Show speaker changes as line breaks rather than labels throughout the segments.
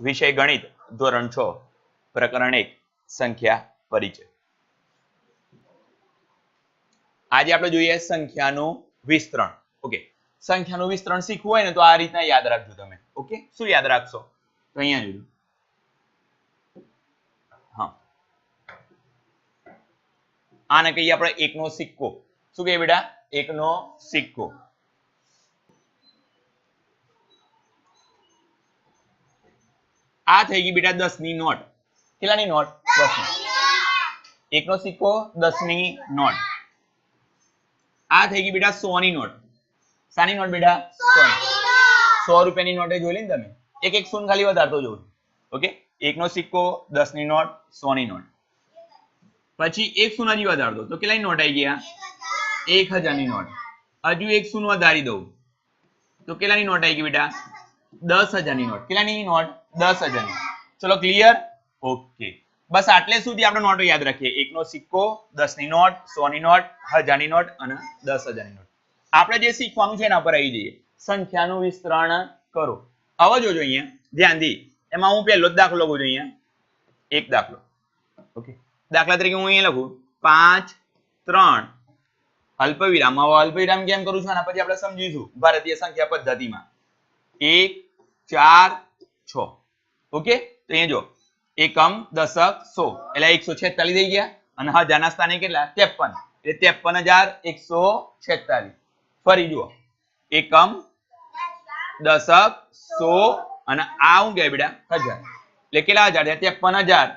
વિષય ગણિત ધોરણ છ, પ્રકરણ એક, સંખ્યા પરિચય. આજે આપણે જોઈએ સંખ્યાનું વિસ્તરણ. ઓકે, સંખ્યાનું વિસ્તરણ શીખવું હોય ને તો આ રીતના યાદ રાખજો તમે. ઓકે, શું યાદ રાખશો? તો અહીંયા જોજો. હા. આને કહીએ આપણે એકનો સિક્કો. શું કહીએ બેટા? એકનો સિક્કો. આ થઈ ગઈ બેટા દસની નોટ. કેટલાની નોટ? દસની એકનો સિક્કો દસની નોટ. આ થઈ ગઈ બેટા સો ની નોટ. સાની નોટ બેટા? સો સો રૂપિયાની નોટે જોઈ લી ને તમે. એક એક શૂન્ય ખાલી વધારતો જોઉં. ઓકે? એકનો સિક્કો દસની નોટ સો ની નોટ. પછી એક શૂન્ય હજી વધાર દો તો કેટલાની નોટ આવી ગયા? એક હજારની નોટ. હજુ એક શૂન્ય વધારી દઉં. તો કેટલાની નોટ આવી ગઈ બેટા? દસ હજારની નોટ. કેટલાની નોટ? દસ હજારની ચલો ક્લિયર ઓકે બસ આટલે સુધી આપણે નોટો યાદ રાખીએ. એકનો સિક્કો દસની નોટ સો ની નોટ, હજારની નોટ અને દસ હજારની નોટ. આપણે જે શીખવાનું છે એના પર આવી જઈએ. સંખ્યાનું વિસ્તરણ કરો. આવો જોજો અહીંયા. ધ્યાનથી એમાં હું પહેલો જ દાખલો લખું છું અહીંયા. એક દાખલો. ઓકે દાખલા તરીકે હું અહીંયા લખું. પાંચ, ત્રણ. અલ્પવિરામ. હવે અલ્પવિરામ કેમ કરું છું? આના પછી આપણે સમજીશું. ભારતીય સંખ્યા પદ્ધતિમાં. એક, ચાર, છ. ઓકે? તો અહીંયા જો, એકમ, દશક, સો. એટલે એકસો છેતાલીસ થઈ ગયા. અને હજારના સ્થાને કેટલા? ત્રેપન. એટલે ત્રેપન હજાર એકસો છેતાલીસ. ફરી જુઓ. એકમ, દશક, સો અને આ હું કહેવાય બેટા? હજાર. એટલે કેટલા હજાર ત્રેપન હજાર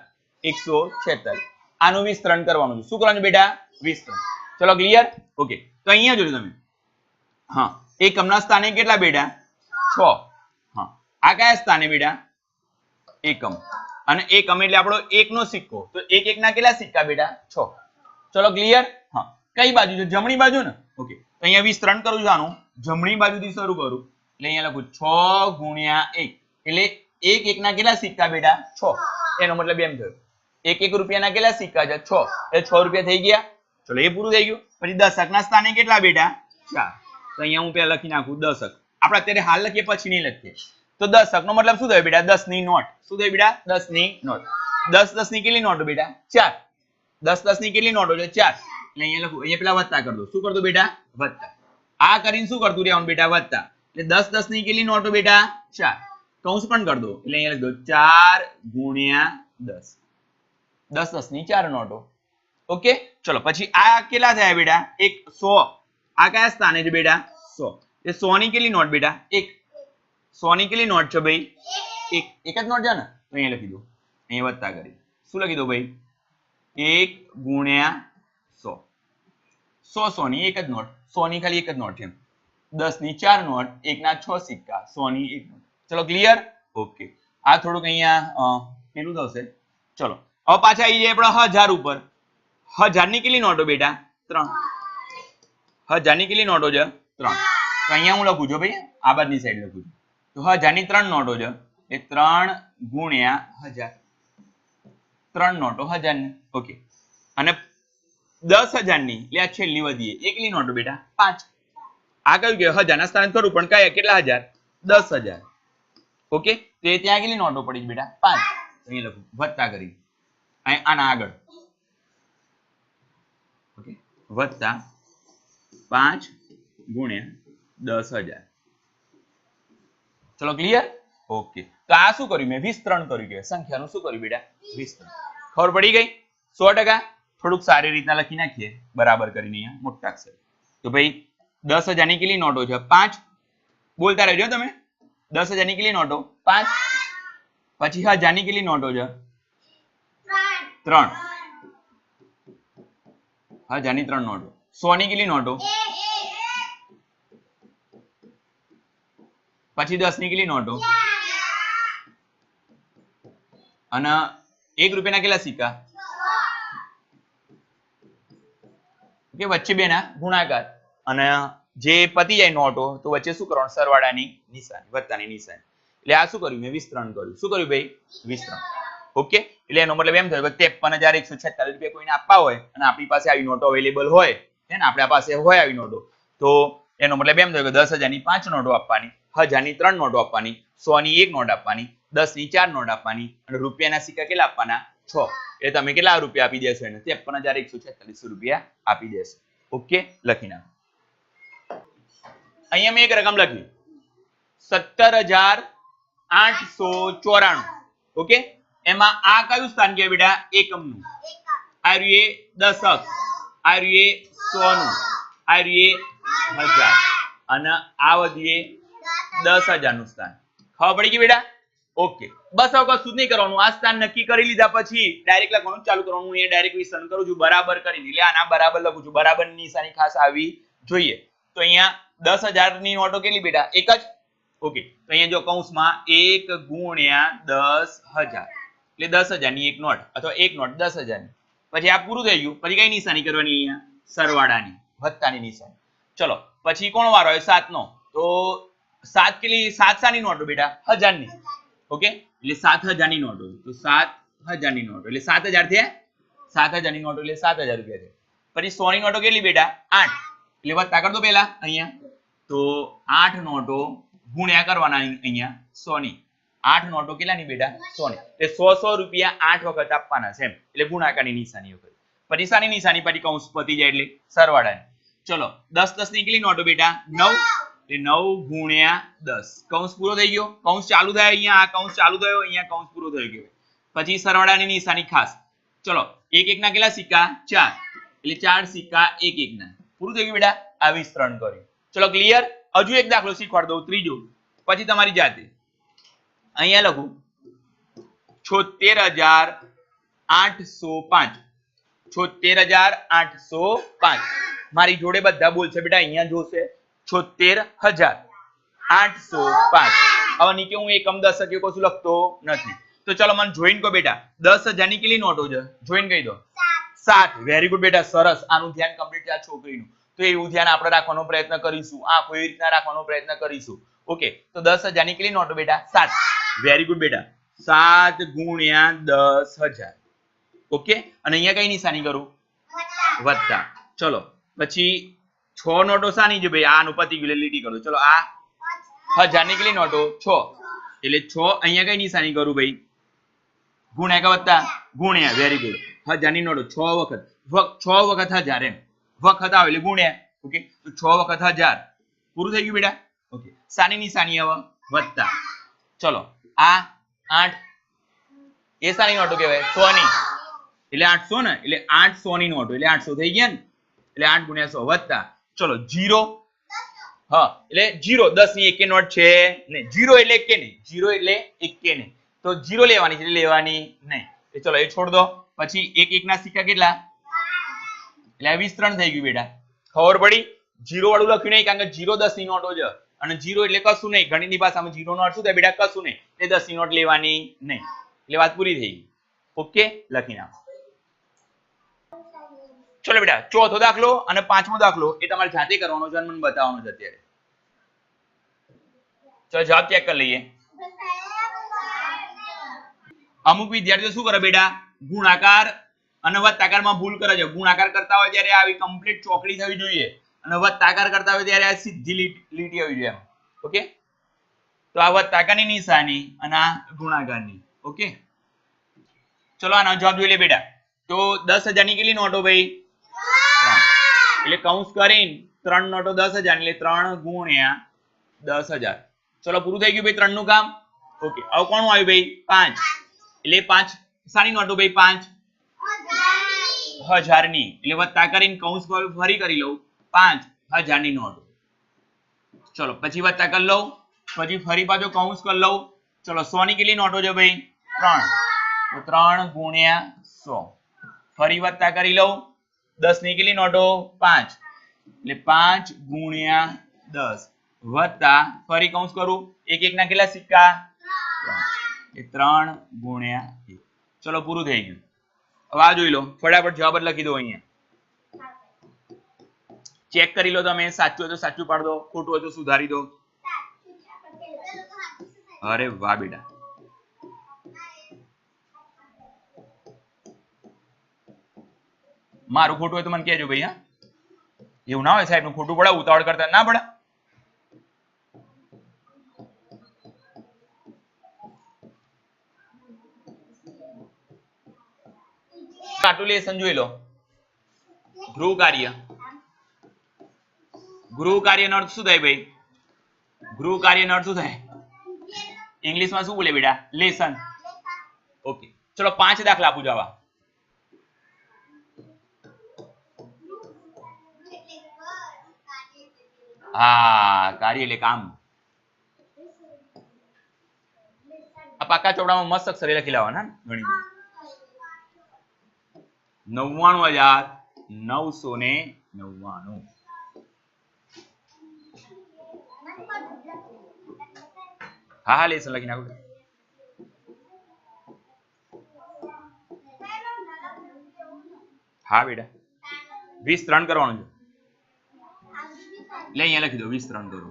એકસો છેતાલીસ. આનું વિસ્તરણ કરવાનું છે. શું કરવાનું બેટા? વિસ્તરણ. ચલો ક્લિયર ઓકે. તો અહીંયા જોજો તમે. હા. એકમના સ્થાને કેટલા બેટા? છ. હા. આ કયા સ્થાને બેટા? એકમ. અને એકમ એટલે આપણો એકનો સિક્કો. તો એક એકના કેટલા સિક્કા બેટા? છ. ચલો ક્લિયર હા. કઈ બાજુ છે? જમણી બાજુ ને? ઓકે અહીંયા વિસ્તરણ કરું છું આનું. જમણી બાજુથી શરૂ કરું. એટલે અહીંયા લખું છ ગુણ્યા એક. એટલે એક એકના કેટલા સિક્કા બેટા? છ. એનો મતલબ એમ થયો. એક એક રૂપિયાના કેટલા સિક્કા છે? છ. એટલે છ રૂપિયા થઈ ગયા. ચલો એ પૂરું થઈ ગયું. પછી દશક ના સ્થાને કેટલા બેટા? ચાર. તો અહીંયા હું પેલા લખી નાખું દશક. આપણે અત્યારે હાલ લખીએ, પછી નહીં લખીએ. તો દસ નો મતલબ શું થયો બેટા? દસની નોટ. શું થયું બેટા? દસની નોટ. દસ દસની કેટલી નોટો બેટા? ચાર. દસ દસની કેટલી નોટો છે ચાર. એટલે અહીંયા લખું, અહીંયા પેલા વત્તા કરી શું કરતો બેટા? વત્તા. આ કરીને શું કરતું રહેવાનું બેટા? વત્તા. એટલે દસ દસની કેટલી નોટો બેટા? ચાર. કૌંસ પણ કર દો એટલે અહીંયા લખ દો ચાર ગુણ્યા દસ. દસ દસની ચાર નોટો. ઓકે? ચલો, પછી આ કેટલા થયા બેટા? એક સો. આ કયા સ્થાને છે બેટા? સો. એ સો ની કેટલી નોટ બેટા? એક. સો ની કેટલી નોટ છે ભાઈ? એક એક જ નોટ છે ને? તો અહીંયા લખી દો. અહીંયા વત્તા કરી. શું લખી દો ભાઈ? એક ગુણ્યા સો. સો સોની, એક જ નોટ. સોની ખાલી એક જ નોટ છે દસની ચાર નોટ, એક ના છ સિક્કા. સોની એક નોટ. ચલો ક્લિયર ઓકે આ થોડુંક અહીંયા પેલું થશે. ચલો. હવે પાછા આવી જાય આપણે હજાર ઉપર. હજારની કેટલી નોટો બેટા? ત્રણ. હજારની કેટલી નોટો છે? ત્રણ. તો અહીંયા હું લખું છું ભાઈ. આ બાજુની સાઈડ લખું છું. તો હજારની ત્રણ નોટો છે. એ ત્રણ ગુણ્યા, હજાર. ત્રણ નોટો હજારની ઓકે અને દસ હજારની એટલે આ છેલ્લી વધીએ એકલી નોટો બેટા. પાંચ. આ કયું કે હજાર ના સ્થાને ખરું, પણ કયા કેટલા હજાર? દસ હજાર. ઓકે તો ત્યાં કેટલી નોટો પડી બેટા? પાંચ. અહીં લખું. વત્તા કરી. અહીં આના આગળ. ઓકે વત્તા પાંચ ગુણ્યા દસ હજાર. ચલો ક્લિયર ઓકે. તો આ શું કર્યું? મેં વિસ્તરણ કર્યું કે સંખ્યાનું શું કર્યું બેટા? વિસ્તરણ ખબર પડી ગઈ? સો ટકા? થોડુંક સારી રીતના લખી નાખીએ. બરાબર કરીને અહીંયા મોટા અક્ષર. તો ભાઈ દસ હજારની કેટલી નોટો છે? પાંચ? બોલતા રહેજો તમે. દસ હજારની કેટલી નોટો? પાંચ? પછી હજારની કેટલી નોટો છે? ત્રણ. હજારની ત્રણ નોટો. સો ની કેટલી નોટો? પછી દસની કેટલી નોટો. અને એક રૂપિયાના કેટલા સિક્કા? કે વચ્ચે બેના ગુણાકાર. અને જે પતી જાય નોટો, તો વચ્ચે શું કરવાનું? સરવાળાની નિશાની, વત્તાની નિશાની. એટલે આ શું કર્યું? મેં વિસ્તરણ કર્યું. શું કર્યું ભાઈ? વિસ્તરણ. ઓકે? એટલે એનો મતલબ એમ થયો કે ત્રેપન હજાર એકસો છેતાલીસ રૂપિયા કોઈને આપવા હોય અને આપણી પાસે આવી નોટો અવેલેબલ હોય ને? આપણા પાસે હોય આવી નોટો. તો એનો મતલબ એમ થયો કે દસ હજારની પાંચ નોટો આપવાની. હજારની ત્રણ નોટો આપવાની સો ની એક નોટ આપવાની દસની ચાર નોટ આપવાની, અને રૂપિયાના સિક્કા કેટલા આપવાના? છ. એ તમે કેટલા રૂપિયા આપી દેશો એને? ત્રેપન હજાર એકસો છેતાલીસ રૂપિયા આપી દેશો. ઓકે? લખી નાખો. અહીંયા મેં એક રકમ લખી. સત્તર હજાર આઠસો ચોરાણું. ઓકે? એમાં આ કયું સ્થાન કે બેટા? એકમનું. આ રહ્યું એ દશક. આ રહ્યું એ સોનું. આ રહ્યું હજાર. અને આ વધીએ દસ હજારનું સ્થાન. ખબર પડી ગઈ બેટા? ઓકે. બસ હવે કશું નહીં કરવાનું. આ સ્થાન નક્કી કરી લીધા પછી ડાયરેક્ટ લખવાનું ચાલુ કરવાનું. એ ડાયરેક્ટ વિસ્તરણ કરું છું. બરાબર કરીને. એટલે આના બરાબર લખું છું. બરાબર નિશાની ખાસ આવી જોઈએ. તો અહીંયા દસ હજારની નોટો કેટલી બેટા? એક જ? ઓકે. તો અહીંયા જો કૌંસમાં એક ગુણ્યા દસ હજાર. એટલે દસ હજારની એક નોટ અથવા એક નોટ દસ હજારની. પછી આ પૂરું થઈ ગયું. પછી કઈ નિશાની કરવાની અહીંયા? સરવાળાની. વત્તાની નિશાની. ચલો. પછી કોણ વારો હોય? સાતનો. તો સાત કેટલી? સાત સાની નોટો બેટા. હજારની. ઓકે? એટલે સાત હજારની નોટો તો સાત હજારની નોટો એટલે સાત હજાર થયા? સાત હજારની નોટો એટલે સાત હજાર રૂપિયા થયા. પછી સોની નોટો કેટલી બેટા? આઠ. એટલે વધતા કર દો પહેલા અહીંયા. તો આઠ નોટો ગુણ્યા કરવાના અહીં- અહીંયા સોની. આઠ નોટો કેટલાની બેટા? સોની. એટલે સો સો રૂપિયા આઠ વખત આપવાના છે એટલે ગુણાકારની નિશાની વખત પછી શાની નિશાની પછી કૌંસ પતી જાય એટલે સરવાળાની. ચલો, દસ દસની કેટલી નોટો બેટા? નવ. નવ ગુણ્યા દસ. કૌંસ પૂરો થઈ ગયો? કૌંસ ચાલુ થાય અહીંયા, આ કૌંસ ચાલુ થયો, અહીંયા કૌંસ પૂરો થઈ ગયો. પછી સરવાળાની નિશાની ખાસ. ચલો, એક એક ના કેટલા સિક્કા? ચાર. એટલે ચાર સિક્કા એક એક ના પૂરું થઈ ગયું બેટા? આ વિસ્તરણ કર્યું. ચલો ક્લિયર હજુ એક દાખલો શીખવાડ દઉં, ત્રીજો. પછી તમારી જાતે. અહીંયા લખું. છોતેર હજાર આઠસો પાંચ. છોતેર હજાર આઠસો પાંચ. મારી જોડે બધા બોલશે બેટા, અહીંયા જોશે. છોતેર હજાર. આઠસો પાંચ. હવે નીચે હું એકમ દશક કે કશું લખતો નથી. તો ચલો મને જોઈન કહો બેટા. દસ હજારની કેટલી નોટો છે? જોઈન કહી દો. સાત. વેરી ગુડ બેટા, સરસ. આનું ધ્યાન કમ્પ્લીટ છે આ છોકરીનું. તો એવું ધ્યાન આપણે રાખવાનો પ્રયત્ન કરીશું. આ કોઈ રીતના રાખવાનો પ્રયત્ન કરીશું. ઓકે તો દસ હજારની કેટલી નોટો બેટા? સાત. વેરી ગુડ બેટા. સાત ગુણ્યા દસ હજાર. ઓકે અને અહીંયા કઈ નિશાની કરું? વત્તા. ચલો. પછી છ નોટો શાની છે ભાઈ? આનું પતી ગયું લીટી કરું. ચલો, આ હજારની કેટલી નોટો. છ. એટલે છ અહીંયા કઈ નિશાની કરું ભાઈ? ગુણ્યા કે વત્તા ગુણ્યા. વેરી ગુડ હજારની નોટો. છ વખત. છ વખત હજાર એમ. વખત આવે એટલે ગુણ્યા. ઓકે? તો છ વખત હજાર. પૂરું થઈ ગયું બેટા? ઓકે. સાની નિશાની હવે? વત્તા. ચલો, આ આઠ. એ સાની નોટો કહેવાય. સો ની. એટલે આઠસો ને? એટલે આઠસો ની નોટો. એટલે આઠસો થઈ ગયા ને? એટલે આઠ ગુણ્યા સો. વત્તા. ચલો, જીરો. હા, એટલે જીરો, દસની એકે નોટ છે નહીં જીરો એટલે એકે નહીં? જીરો એટલે એકે નહીં. તો જીરો લેવાની છે લેવાની નહીં. ચલો, એ છોડ દો. પછી એક એક ના સિક્કા કેટલા? એટલે વીસ વિસ્તરણ થઈ ગયું બેટા. ખબર પડી? જીરો વાળું લખ્યું નહીં, કારણ કે જીરો દસની નોટો છે અને જીરો એટલે કશું નહીં. ગણિતની ભાષામાં જીરો નોટ શું થાય બેટા? કશું નહીં. એટલે દસની નોટ લેવાની નહીં. એટલે વાત પૂરી થઈ ગઈ. ઓકે? લખી નાખો. ચલો બેટા, ચોથો દાખલો અને પાંચમો દાખલો એ તમારે જાતે કરવાનો છે મને બતાવવાનો છે અત્યારે. ચલો જવાબ ચેક કરી લઈએ. અમુક વિદ્યાર્થીઓ શું કરે બેટા? ગુણાકાર અને વત્તાકારમાં ભૂલ કરે છે. ગુણાકાર કરતા હોય ત્યારે આવી કમ્પ્લીટ ચોકડી થવી જોઈએ અને વત્તાકાર કરતા હોય ત્યારે આ સીધી લીટ- આવી જોઈએ ઓકે? તો આ વત્તાકારની નિશાની અને આ ગુણાકારની. ઓકે? ચલો આનો જવાબ જોઈ લે બેટા. તો દસ હજારની કેટલી નોટો ભાઈ. એટલે કૌંસ કરીને ત્રણ નોટો દસ હજાર, એટલે ત્રણ ગુણ્યા દસ હજાર. ચલો, પૂરું થઈ ગયું ભાઈ ત્રણનું કામ? ઓકે, હવે કોણ આવ્યું ભાઈ? પાંચ. એટલે પાંચ સાની નોટો ભાઈ, પાંચ. હજારની. એટલે વત્તા કરીને કૌંસ ફરી કરી લઉં. પાંચ હજારની નોટો. ચલો, પછી વત્તા કરી લઉં. પછી ફરી પાછો કૌંસ કરી લઉં. ચલો સો ની કેટલી નોટો છે ભાઈ? ત્રણ. તો ત્રણ ગુણ્યા સો. ફરી વત્તા કરી લઉં. દસની કેટલી નોટો પાંચ. એટલે પાંચ ગુણ્યા દસ. વત્તા ફરી કૌંસ કરું. એક એક ના કેટલા સિક્કા? ત્રણ. ગુણ્યા એક. ચલો પૂરું થઈ ગયું. હવે આ જોઈ લો. ફટાફટ જવાબ લખી દો અહીંયા. ચેક કરી લો તમે. સાચું હોય તો સાચું પાડ દો. ખોટું હોય સુધારી દો. અરે વાહ બેટા. મારું ખોટું હોય તો મને કહેજો ભાઈ, હા. એવું ના હોય, સાહેબ, નું ખોટું પડાવ, ઉતાવળ કરતા ના પડા. જોઈ લો. ગૃહ કાર્ય. ગૃહ કાર્યનો અર્થ શું થાય ભાઈ? ગૃહ કાર્યનો અર્થ શું થાય? ઇંગ્લિશમાં શું બોલે બેટા? લેસન ઓકે ચલો, પાંચ દાખલા આપું જવા હા કાર્ય એટલે કામ. આ પાકા ચોપડામાં મસ્ત અક્ષરે લખી લાવવાના ને ગણી નવ્વાણું હજાર નવસો ને નવ્વાણું. હા હા, લેસન લખી નાખો. હા, બેટા. વીસ ત્રણ કરવાનું છે. લે અહીંયા લખી દો વીસ ત્રણ કરો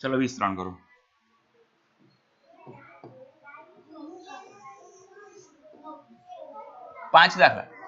ચલો વીસ ત્રણ કરો પાંચ દાખલા